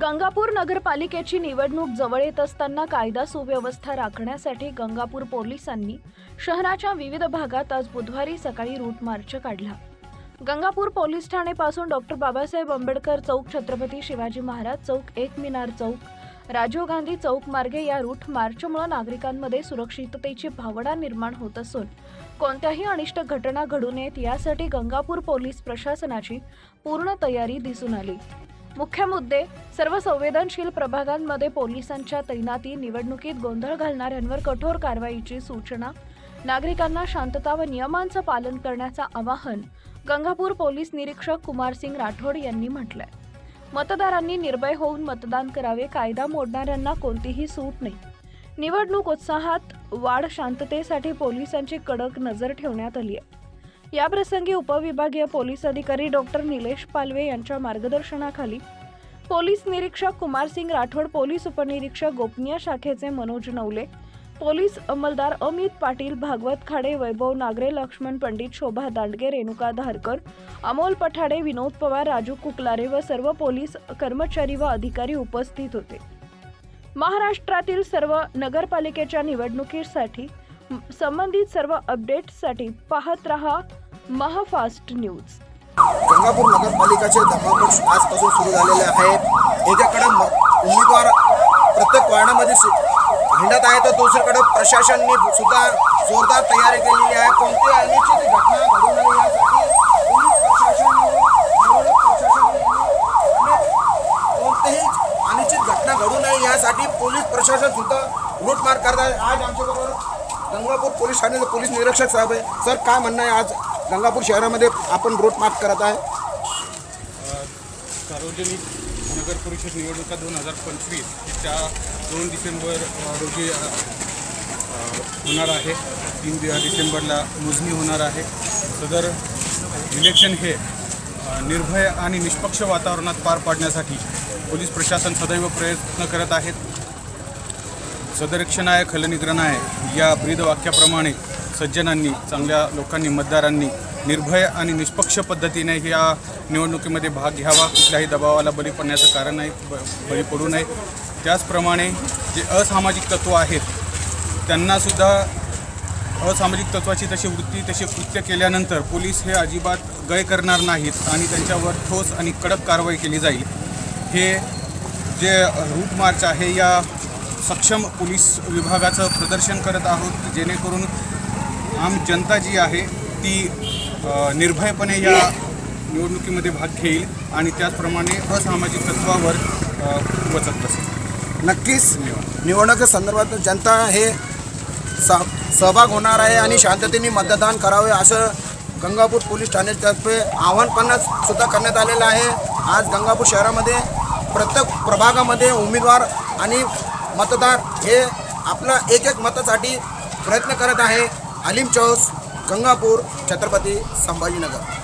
गंगापूर नगरपालिकेची निवडणूक जवळ येत असताना कायदा सुव्यवस्था राखण्यासाठी गंगापूर पोलिसांनी शहराच्या विविध भागात आज बुधवारी सकाळी रूट मार्च काढला. गंगापूर पोलीस ठाणेपासून डॉक्टर बाबासाहेब आंबेडकर चौक छत्रपती शिवाजी महाराज चौक एक मिनार चौक राजीव गांधी चौक मार्गे या रूट मार्चमुळे नागरिकांमध्ये सुरक्षिततेची भावना निर्माण होत असून कोणत्याही अनिष्ट घटना घडू नयेत यासाठी गंगापूर पोलीस प्रशासनाची पूर्ण तयारी दिसून आली. मुख्य मुद्दे सर्व संवेदनशील प्रभागांमध्ये पोलिसांच्या तैनाती निवडणुकीत गोंधळ घालणाऱ्यांवर कठोर कारवाईची सूचना नागरिकांना शांतता व नियमांचं पालन करण्याचं आवाहन गंगापूर पोलीस निरीक्षक कुमार सिंग राठोड यांनी म्हटलंय. मतदारांनी निर्भय होऊन मतदान करावे कायदा मोडणाऱ्यांना कोणतीही सूट नाही. निवडणूक उत्साहात वाढ शांततेसाठी पोलिसांची कडक नजर ठेवण्यात आली आहे याप्रसंगी उपविभागीय पोलीस अधिकारी डॉक्टर निलेश पालवे यांच्या मार्गदर्शनाखाली पोलीस निरीक्षक कुमार सिंग राठोड पोलीस उपनिरीक्षक गोपनीय शाखेचे मनोज नवले पोलीस अंमलदार अमित पाटील भागवत खाडे वैभव नागरे लक्ष्मण पंडित शोभा दांडगे रेणुका धारकर अमोल पठाडे विनोद पवार राजू कुकलारे व सर्व पोलीस कर्मचारी व अधिकारी उपस्थित होते. महाराष्ट्रातील सर्व नगरपालिकेच्या निवडणुकीसाठी संबंधित सर्व अपडेट्ससाठी पाहत रहा महाफास्ट न्यूज. गंगापूर नगरपालिकाचे धर्मापूर आजपासून सुरू झालेले आहेत एकाकडे उमेदवार प्रत्येक वार्डामध्ये हिंडत आहे तर दुसरीकडे प्रशासनने सुद्धा जोरदार तयारी केलेली आहे. कोणती अनिश्चित घटना घडू नये यासाठी कोणतीही अनिश्चित घटना घडू नये यासाठी पोलीस प्रशासन सुद्धा लूटमार करत आहे. आज आमच्याबरोबर गंगापूर पोलीस ठाण्याचे पोलीस निरीक्षक साहेब आहे. सर काय म्हणणं आहे आज? गंगापूर शहरामध्ये आपण रोड मार्क करत आहे. सार्वजनिक नगर परिषद निवडणुका दोन हजार पंचवीस त्या दोन डिसेंबर रोजी होणार आहे. तीन डिसेंबरला मोजणी होणार आहे. सदर इलेक्शन हे निर्भय आणि निष्पक्ष वातावरणात पार पाडण्यासाठी पोलीस प्रशासन सदैव प्रयत्न करत आहेत. सदरक्षणाय आहे या ब्रीद वाक्याप्रमाणे सज्जनांनी चांगल्या लोकांनी मतदारांनी निर्भय आणि निष्पक्ष पद्धतीने या निवडणुकीमध्ये भाग घ्यावा. कुठल्याही दबावाला बळी पडण्याचं कारण नाही ब बळी पडू नये. त्याचप्रमाणे जे असामाजिक तत्त्व आहेत त्यांनासुद्धा असामाजिक तत्वाची तशी वृत्ती तशी कृत्य केल्यानंतर पोलीस हे अजिबात गय करणार नाहीत आणि त्यांच्यावर ठोस आणि कडक कारवाई केली जाईल. हे जे रूट मार्च आहे या सक्षम पोलीस विभागाचं प्रदर्शन करत आहोत जेणेकरून आम जनता जी आहे ती निर्भयपणे या निवडणुकीमध्ये भाग घेईल आणि त्याचप्रमाणे असामाजिक तत्वावर वचत बसेल. नक्कीच. धन्यवाद निवडणुकी संदर्भात जनता हे स सहभाग होणार आहे आणि शांततेने मतदान करावे असं गंगापूर पोलीस ठाण्यातर्फे आव्हान पण सुद्धा करण्यात आलेलं आहे. आज गंगापूर शहरामध्ये प्रत्येक प्रभागामध्ये उमेदवार आणि मतदार हे आपला एक एक मतासाठी प्रयत्न करत आहे. अलीम चौस गंगापूर छत्रपती संभाजीनगर.